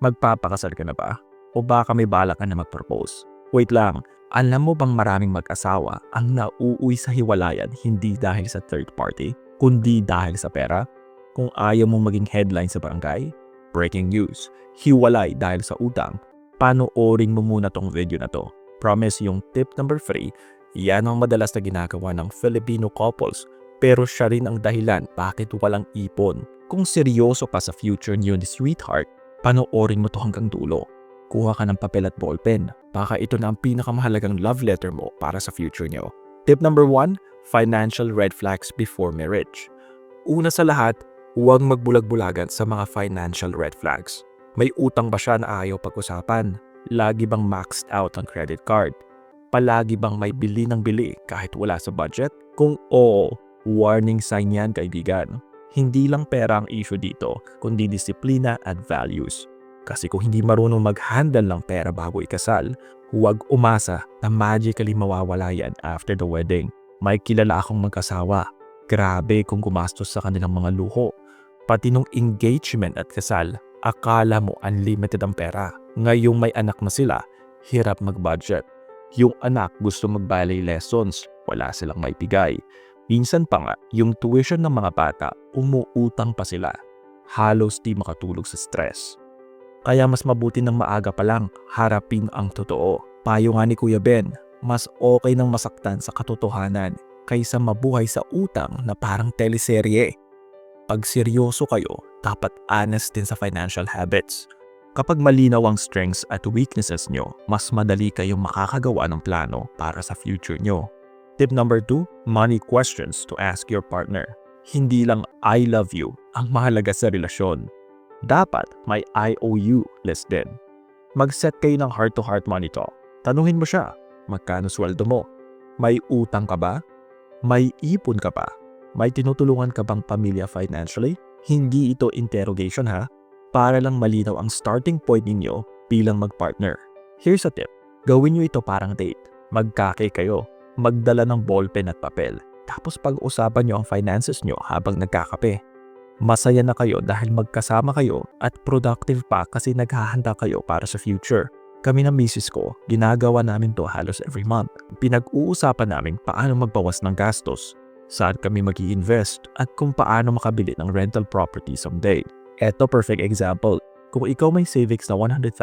Magpapakasal ka na ba? O baka may balak ka na mag-propose? Wait lang, alam mo bang maraming mag-asawa ang nauuwi sa hiwalayan hindi dahil sa third party, kundi dahil sa pera? Kung ayaw mong maging headline sa barangay, breaking news, hiwalay dahil sa utang, panoorin mo muna tong video na to. Promise yung tip number 3, yan ang madalas na ginagawa ng Filipino couples pero siya rin ang dahilan bakit walang ipon. Kung seryoso ka sa future niyo ni sweetheart, panoorin mo to hanggang dulo. Kuha ka ng papel at ballpen. Baka ito na ang pinakamahalagang love letter mo para sa future niyo. Tip number 1, financial red flags before marriage. Una sa lahat, huwag magbulag-bulagan sa mga financial red flags. May utang ba siya na ayaw pag-usapan? Lagi bang maxed out ang credit card? Palagi bang may bili ng bili kahit wala sa budget? Kung oo, warning sign yan kaibigan. Hindi lang pera ang issue dito, kundi disiplina at values. Kasi kung hindi marunong mag-handle ng pera bago ikasal, huwag umasa na magically mawawala yan after the wedding. May kilala akong magkasawa. Grabe kung gumastos sa kanilang mga luho. Pati nung engagement at kasal, akala mo unlimited ang pera. Ngayong may anak na sila, hirap mag-budget. Yung anak gusto mag-ballet lessons, wala silang may bigay. Minsan pa nga, yung tuition ng mga bata, umuutang pa sila. Halos di makatulog sa stress. Kaya mas mabuti ng maaga pa lang, harapin ang totoo. Payo nga ni Kuya Ben, mas okay nang masaktan sa katotohanan kaysa mabuhay sa utang na parang teleserye. Pag seryoso kayo, dapat honest din sa financial habits. Kapag malinaw ang strengths at weaknesses nyo, mas madali kayong makakagawa ng plano para sa future nyo. Tip number 2, money questions to ask your partner. Hindi lang I love you ang mahalaga sa relasyon. Dapat may IOU list din. Mag-set kayo ng heart-to-heart money talk. Tanungin mo siya, magkano sweldo mo? May utang ka ba? May ipon ka ba? May tinutulungan ka bang pamilya financially? Hindi ito interrogation ha, para lang malinaw ang starting point ninyo bilang magpartner. Here's a tip. Gawin nyo ito parang date. Magkake kayo. Magdala ng ballpen at papel. Tapos pag-usapan nyo ang finances nyo habang nagkakape. Masaya na kayo dahil magkasama kayo at productive pa kasi naghahanda kayo para sa future. Kami ng misis ko, ginagawa namin to halos every month. Pinag-uusapan namin paano magbawas ng gastos, saan kami mag invest at kung paano makabili ng rental property someday. Eto perfect example. Kung ikaw may savings na 100,000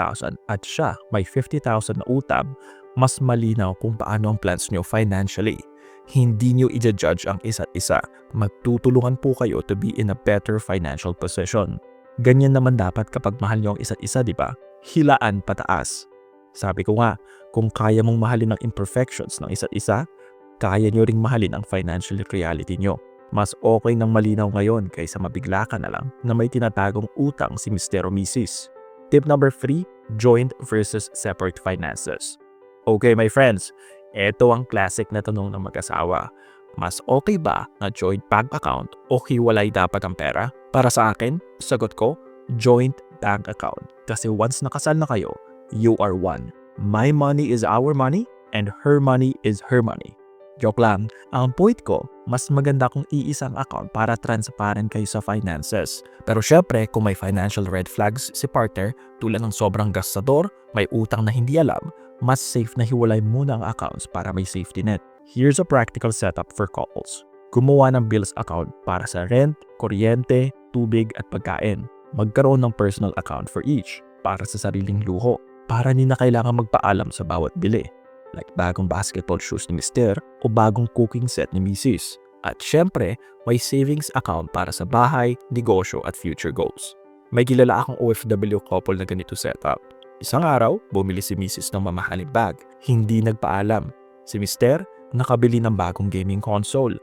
at siya may 50,000 na utang, mas malinaw kung paano ang plans nyo financially. Hindi nyo i-judge ang isa't isa. Magtutulungan po kayo to be in a better financial position. Ganyan naman dapat kapag mahal nyo ang isa't isa, di ba? Hilaan pataas. Sabi ko nga, kung kaya mong mahalin ang imperfections ng isa't isa, kaya nyo ring mahalin ang financial reality nyo. Mas okay nang malinaw ngayon kaysa mabigla ka na lang na may tinatagong utang si Mr. o Mrs. Tip number 3, joint versus separate finances. Okay my friends, ito ang classic na tanong ng mag-asawa. Mas okay ba na joint bank account o hiwalay dapat ang pera? Para sa akin, sagot ko, joint bank account. Kasi once nakasal na kayo, you are one. My money is our money and her money is her money. Joke lang. Ang point ko, mas maganda kung iisang account para transparent kayo sa finances. Pero syempre, kung may financial red flags si partner, tulad ng sobrang gastador, may utang na hindi alam, mas safe na hiwalay muna ang accounts para may safety net. Here's a practical setup for couples. Gumawa ng bills account para sa rent, kuryente, tubig at pagkain. Magkaroon ng personal account for each para sa sariling luho para hindi na kailangan magpaalam sa bawat bili like bagong basketball shoes ni Mr. o bagong cooking set ni Mrs. At syempre, may savings account para sa bahay, negosyo at future goals. May kilala akong OFW couple na ganito setup. Isang araw, bumili si Mrs. ng mamahaling bag. Hindi nagpaalam. Si Mr. nakabili ng bagong gaming console.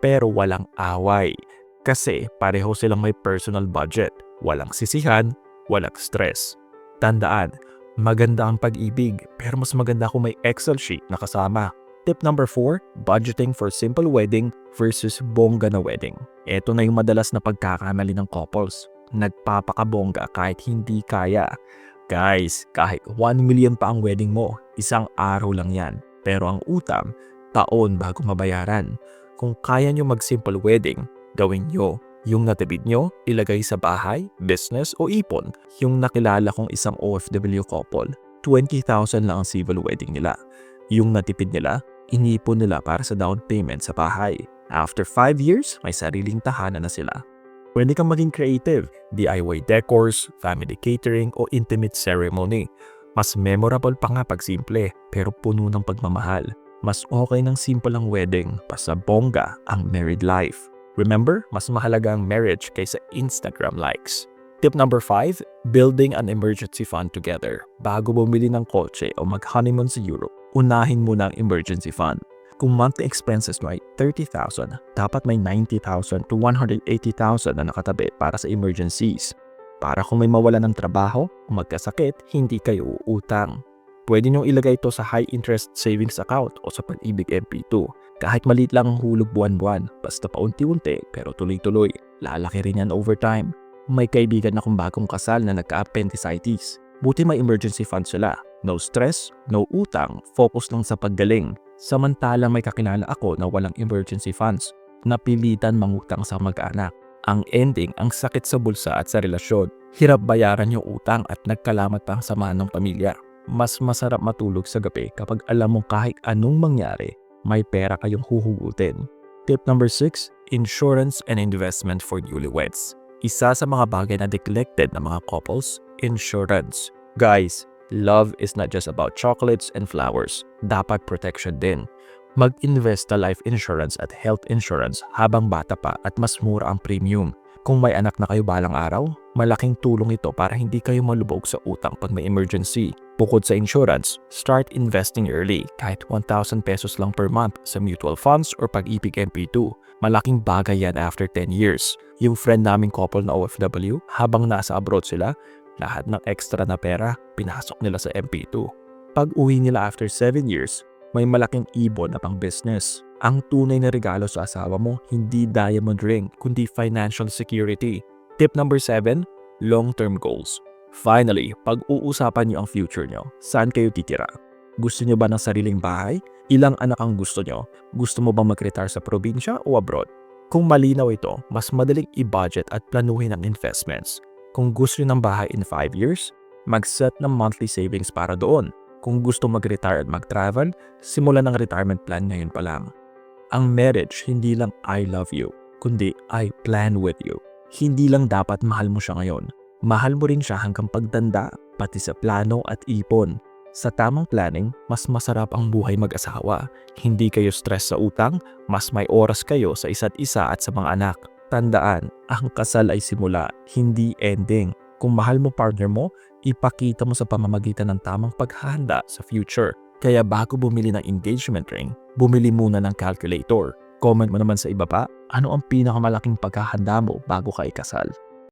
Pero walang away. Kasi pareho silang may personal budget. Walang sisihan, walang stress. Tandaan, Maganda ang pag-ibig pero mas maganda kung may Excel sheet na kasama. Tip number 4, budgeting for simple wedding versus bongga na wedding. Ito na yung madalas na pagkakamali ng couples. Nagpapakabongga kahit hindi kaya. Guys, kahit 1 million pa ang wedding mo, isang araw lang yan. Pero ang utang, taon bago mabayaran. Kung kaya nyo mag-simple wedding, gawin nyo. Yung natipid nyo, ilagay sa bahay, business o ipon. Yung nakilala kong isang OFW couple, 20,000 lang ang civil wedding nila. Yung natipid nila, inipon nila para sa down payment sa bahay. After 5 years, may sariling tahanan na sila. Pwede kang maging creative, DIY decors, family catering o intimate ceremony. Mas memorable pa nga pag simple, pero puno ng pagmamahal. Mas okay ng simple ang wedding, basta bongga ang married life. Remember, mas mahalaga ang marriage kaysa Instagram likes. Tip number 5, building an emergency fund together. Bago bumili ng kotse o mag-honeymoon sa Europe, unahin muna ang emergency fund. Kung monthly expenses mo ay 30,000, dapat may 90,000 to 180,000 na nakatabi para sa emergencies. Para kung may mawala ng trabaho o magkasakit, hindi kayo uutang. Pwede nyo ilagay ito sa high interest savings account o sa pag-ibig MP2. Kahit maliit lang ang hulog buwan-buwan, basta paunti-unti pero tuloy-tuloy. Lalaki rin yan over time. May kaibigan akong bagong kasal na nagka-appendicitis. Buti may emergency fund sila. No stress, no utang, focus lang sa paggaling. Samantalang may kakilala ako na walang emergency funds. Napilitan mangutang sa mag-anak. Ang ending, ang sakit sa bulsa at sa relasyon. Hirap bayaran yung utang at nagkalamat pa ang samahan ng pamilya. Mas masarap matulog sa gabi kapag alam mo kahit anong mangyari, may pera kayong huhugutin. Tip number 6, insurance and investment for newlyweds. Isa sa mga bagay na neglected ng mga couples, insurance. Guys, love is not just about chocolates and flowers. Dapat protection din. Mag-invest sa life insurance at health insurance habang bata pa at mas mura ang premium. Kung may anak na kayo balang araw, malaking tulong ito para hindi kayo malubog sa utang pag may emergency. Bukod sa insurance, start investing early kahit 1,000 pesos lang per month sa mutual funds or pag-ibig MP2. Malaking bagay yan after 10 years. Yung friend naming couple na OFW, habang nasa abroad sila, lahat ng extra na pera, pinasok nila sa MP2. Pag uwi nila after 7 years, may malaking ibon na pang business. Ang tunay na regalo sa asawa mo, hindi diamond ring, kundi financial security. Tip number 7, long-term goals. Finally, pag-uusapan niyo ang future niyo, saan kayo titira? Gusto niyo ba ng sariling bahay? Ilang anak ang gusto niyo? Gusto mo bang mag-retire sa probinsya o abroad? Kung malinaw ito, mas madaling i-budget at planuhin ang investments. Kung gusto niyo ng bahay in 5 years, mag-set ng monthly savings para doon. Kung gusto mag-retire at mag-travel, simulan ng retirement plan ngayon pa lang. Ang marriage, hindi lang I love you, kundi I plan with you. Hindi lang dapat mahal mo siya ngayon. Mahal mo rin siya hanggang pagtanda, pati sa plano at ipon. Sa tamang planning, mas masarap ang buhay mag-asawa. Hindi kayo stress sa utang, mas may oras kayo sa isa't isa at sa mga anak. Tandaan, ang kasal ay simula, hindi ending. Kung mahal mo partner mo, ipakita mo sa pamamagitan ng tamang paghahanda sa future. Kaya bago bumili ng engagement ring, bumili muna ng calculator. Comment mo naman sa iba pa, ano ang pinakamalaking paghahanda mo bago ka ikasal?